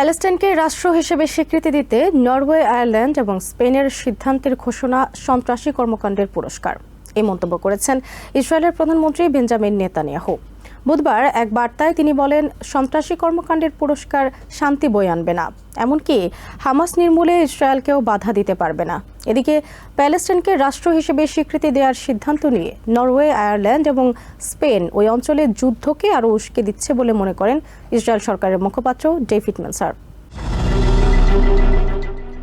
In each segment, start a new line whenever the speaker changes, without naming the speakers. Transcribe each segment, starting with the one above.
প্যালেস্টাইনকে রাষ্ট্র হিসেবে স্বীকৃতি দিতে নরওয়ে, আয়ারল্যান্ড এবং স্পেনের সিদ্ধান্তের ঘোষণা সন্ত্রাসী কর্মকাণ্ডের পুরস্কার। এই মন্তব্য করেছেন ইসরায়েলের প্রধানমন্ত্রী বেঞ্জামিন নেতানিয়াহু। বুধবার এক বার্তায় তিনি বলেন, সন্ত্রাসী কর্মকাণ্ডের পুরস্কার শান্তি বয়ে আনবে না। এমনকি হামাস নির্মূলে ইসরায়েলকেও বাধা দিতে পারবে না। এদিকে প্যালেস্টাইনকে রাষ্ট্র হিসেবে স্বীকৃতি দেওয়ার সিদ্ধান্ত নিয়ে নরওয়ে, আয়ারল্যান্ড এবং স্পেন ওই অঞ্চলে যুদ্ধকে আরও উস্কে দিচ্ছে বলে মনে করেন ইসরায়েল সরকারের মুখপাত্র ডেভিড মেনসার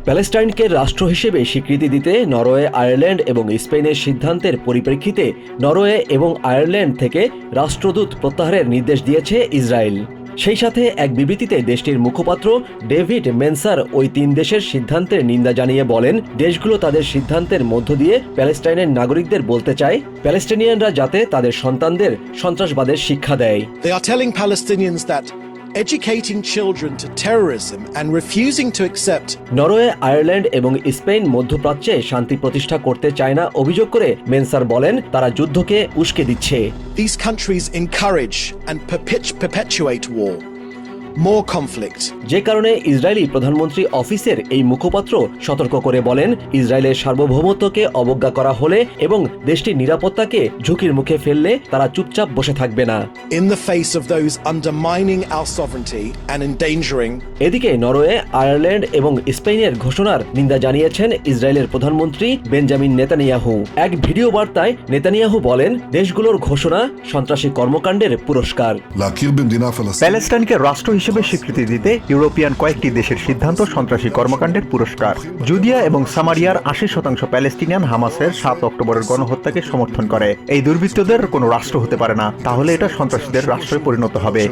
প্যালেস্টাইনকে রাষ্ট্র হিসেবে স্বীকৃতি দিতে নরওয়ে, আয়ারল্যান্ড এবং স্পেনের সিদ্ধান্তের পরিপ্রেক্ষিতে নরওয়ে এবং আয়ারল্যান্ড থেকে রাষ্ট্রদূত প্রত্যাহারের নির্দেশ দিয়েছে ইসরায়েল। সেই সাথে এক বিবৃতিতে দেশটির মুখপাত্র ডেভিড মেনসার ওই তিন দেশের সিদ্ধান্তের নিন্দা জানিয়ে বলেন, দেশগুলো তাদের সিদ্ধান্তের মধ্য দিয়ে প্যালেস্টাইনের নাগরিকদের বলতে চায় প্যালেস্টাইনিয়ানরা যাতে তাদের সন্তানদের সন্ত্রাসবাদের শিক্ষা দেয়।
Educating children to terrorism and refusing to accept
Norway Ireland এবং স্পেন মধ্যপ্রাচ্যে শান্তি প্রতিষ্ঠা করতে চায় না অভিযোগ করে মেনসার বলেন তারা যুদ্ধকে উস্কে দিচ্ছে
these countries encourage and perpetuate war,
যে কারণে ইসরায়েলি প্রধানমন্ত্রী অফিসের এই মুখপাত্র সতর্ক করে বলেন ইসরায়েলের সার্বভৌমত্বকে অবজ্ঞা করা হলে এবং দেশটির নিরাপত্তাকে ঝুঁকির মুখে ফেললে তারা চুপচাপ বসে থাকবে না।
In the face of those undermining our sovereignty and endangering
এদিকে নরওয়ে আয়ারল্যান্ড এবং স্পেনের ঘোষণার নিন্দা জানিয়েছেন ইসরায়েলের প্রধানমন্ত্রী বেঞ্জামিন নেতানিয়াহু। এক ভিডিও বার্তায় নেতানিয়াহু বলেন দেশগুলোর ঘোষণা সন্ত্রাসী কর্মকাণ্ডের পুরস্কার।
প্যালেস্টাইনকে রাষ্ট্র হিসেবে স্বীকৃতি দিতে ইউরোপিয়ান কয়েকটি দেশের সিদ্ধান্ত সন্ত্রাসী কর্মকাণ্ডের পুরস্কার। জুদিয়া এবং সামারিয়ার আশি শতাংশ প্যালেস্টিনিয়ান হামাসের সাত অক্টোবরের গণহত্যাকে সমর্থন করে। এই দুর্বৃত্তদের কোনো রাষ্ট্র হতে পারে না। তাহলে এটা সন্ত্রাসীদের রাষ্ট্রে পরিণত হবে।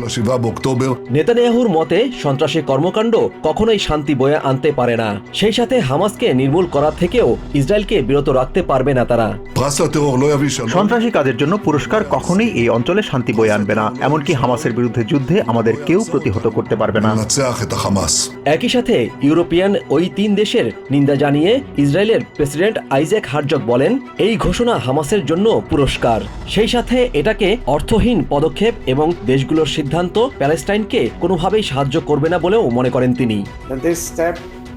নেতানিয়াহুর মতে সন্ত্রাসী কর্মকাণ্ড কখনোই শান্তি বয়ে আনতে পারে না। সেই সাথে হামাসকে নির্মূল করা থেকেও ইসরায়েলকে বিরত রাখতে পারবে না তারা।
সন্ত্রাসী কাজের জন্য পুরস্কার কখনোই এই অঞ্চলে শান্তি বয়ে আনবে না। এমনকি হামাসের বিরুদ্ধে যুদ্ধে আমাদের কেউ প্রতিহত প্রতিহত করতে পারবে না।
একই সাথে ইউরোপিয়ান ওই তিন দেশের নিন্দা জানিয়ে ইসরায়েলের প্রেসিডেন্ট আইজ্যাক হারজক বলেন এই ঘোষণা হামাসের জন্য পুরস্কার। সেই সাথে এটাকে অর্থহীন পদক্ষেপ এবং দেশগুলোর সিদ্ধান্ত প্যালেস্টাইনকে কোনোভাবেই সাহায্য করবে না বলেও মনে করেন তিনি।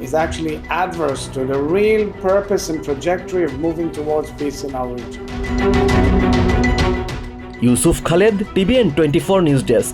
Is actually adverse to the real purpose and trajectory of moving towards peace in our region.
Yusuf Khaled TVN twenty four news desk.